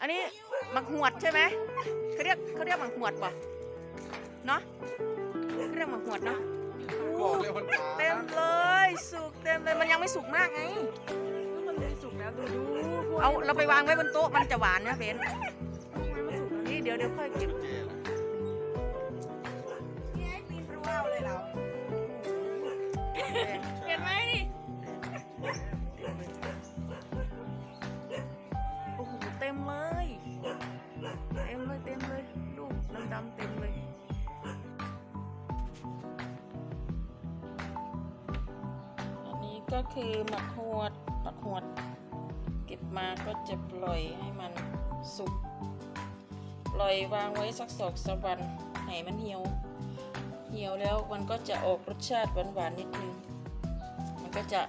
อันนี้หมักหวดใช่ไหมเขาเรียกเขาเรียกหมักหวดป่ะเนาะเขาเรียกหมักหวดเนาะบอกเลยคนตาเต็มเลยสุกเต็มเลยมันยังไม่สุกมากไงมันเลยสุกแล้วดูดูเอาเราไปวางไว้บนโต๊ะมันจะหวานนะเบนมันสุกแล้วนี่เดี๋ยวเดี๋ยวค่อยเก็บ มเลยเต็มเลยลูกดำๆเต็มเลยอันนี้ก็คือหมักหวดหมักหวด เก็บมาก็จะปล่อยให้มันสุกปล่อยวางไว้สักสองสามวันให้มันเหี่ยวเหี่ยวแล้วมันก็จะออกรสชาติหวานๆนิดนึง มันก็จะ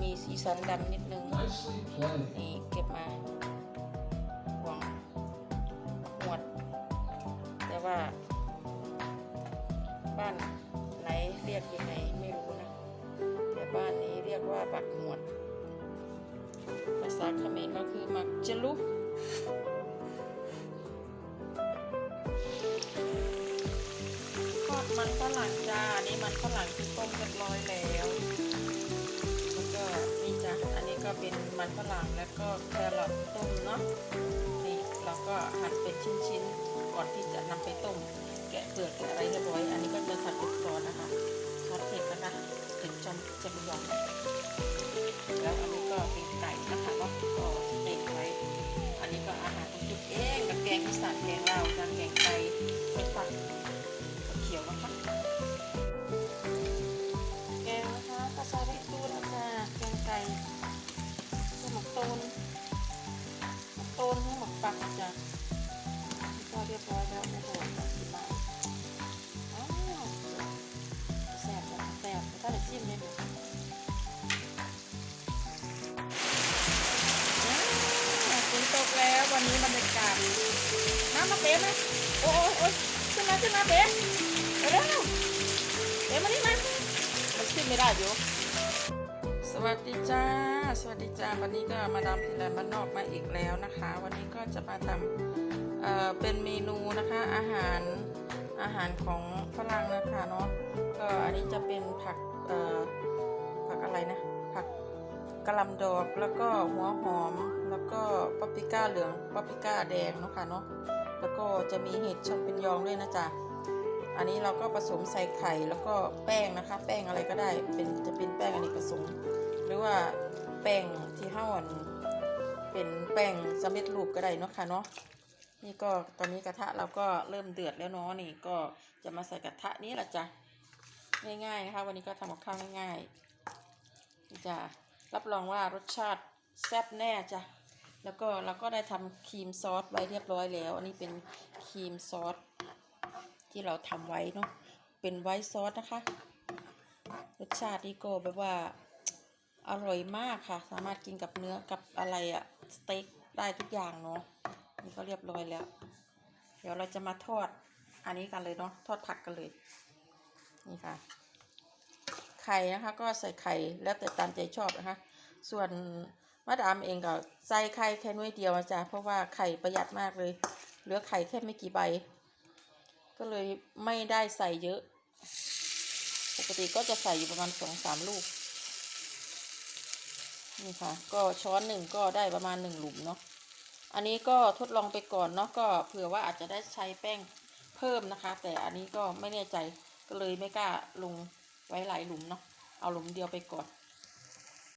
มีสีสันดำนิดนึง Nicely played. นี่เก็บมา ว่าบักหวด ภาษาเขมรก็คือมักจะลุกทอดมันฝรั่งจ้าอันนี้มันฝรั่งที่ต้มเรียบร้อยแล้วแล้วก็นี่จ้ะอันนี้ก็เป็นมันฝรั่งแล้วก็แครอทต้มเนาะนี่เราก็หั่นเป็นชิ้นๆก่อนที่จะนำไปต้ม กแล้ววันนี้บรรยากาศน้ำมาเป๊ะไหมโอ้โอ้ขึ้นมาขึ้นมาเป๊ะเร็วเป๊ะมานี่มามันขึ้นไม่ได้อยู่สวัสดีจ้า สวัสดีจ้า วันนี้ก็มาดามทีแลนด์บ้านนอกมาอีกแล้วนะคะ วันนี้ก็จะมาทำเอ่อเป็นเมนูนะคะ อาหารอาหารของฝรั่งนะคะเนาะก็อันนี้จะเป็นผักเอ่อผักอะไรนะผัก กะหล่ำดอกแล้วก็หัวหอมแล้วก็ปาปริก้าเหลืองปาปริก้าแดงเนาะค่ะเนาะแล้วก็จะมีเห็ดชมเป็นยองด้วยนะจ๊ะอันนี้เราก็ผสมใส่ไข่แล้วก็แป้งนะคะ แป้งอะไรก็ได้เป็นจะเป็นแป้งอเนกประสงค์หรือว่าแป้งที่ห้าวันเป็นแป้งสำเร็จรูปก็ได้เนาะค่ะเนาะนี่ก็ตอนนี้กระทะเราก็เริ่มเดือดแล้วเนาะนี่ก็จะมาใส่กระทะนี้แหละจ้ะง่ายๆนะคะ วันนี้ก็ทำกับข้าวง่ายๆจะ รับรองว่ารสชาติแซ่บแน่จ้ะ แล้วก็เราก็ได้ทำครีมซอสไว้เรียบร้อยแล้ว อันนี้เป็นครีมซอสที่เราทำไว้เนาะ เป็นไวท์ซอสนะคะ รสชาตินี่ก็แบบว่าอร่อยมากค่ะ สามารถกินกับเนื้อกับอะไรอะสเต็กได้ทุกอย่างเนาะ นี่ก็เรียบร้อยแล้ว เดี๋ยวเราจะมาทอดอันนี้กันเลยเนาะ ทอดผักกันเลย นี่ค่ะ ไข่นะคะ ก็ใส่ไข่แล้วแต่ตามใจชอบนะคะ ส่วนมาดามเองก็ใส่ไข่แค่น้อยเดียวจ้ะเพราะว่าไข่ประหยัดมากเลย เหลือไข่แค่ไม่กี่ใบ ก็เลยไม่ได้ใส่เยอะ ปกติก็จะใส่อยู่ประมาณสองสามลูก นี่ค่ะ ก็ช้อนหนึ่งก็ได้ประมาณหนึ่งหลุมเนาะ อันนี้ก็ทดลองไปก่อนเนาะก็เผื่อว่าอาจจะได้ใช้แป้งเพิ่มนะคะ แต่อันนี้ก็ไม่แน่ใจก็เลยไม่กล้าลง ไว้หลายหลุมเนาะเอาหลุมเดียวไปก่อน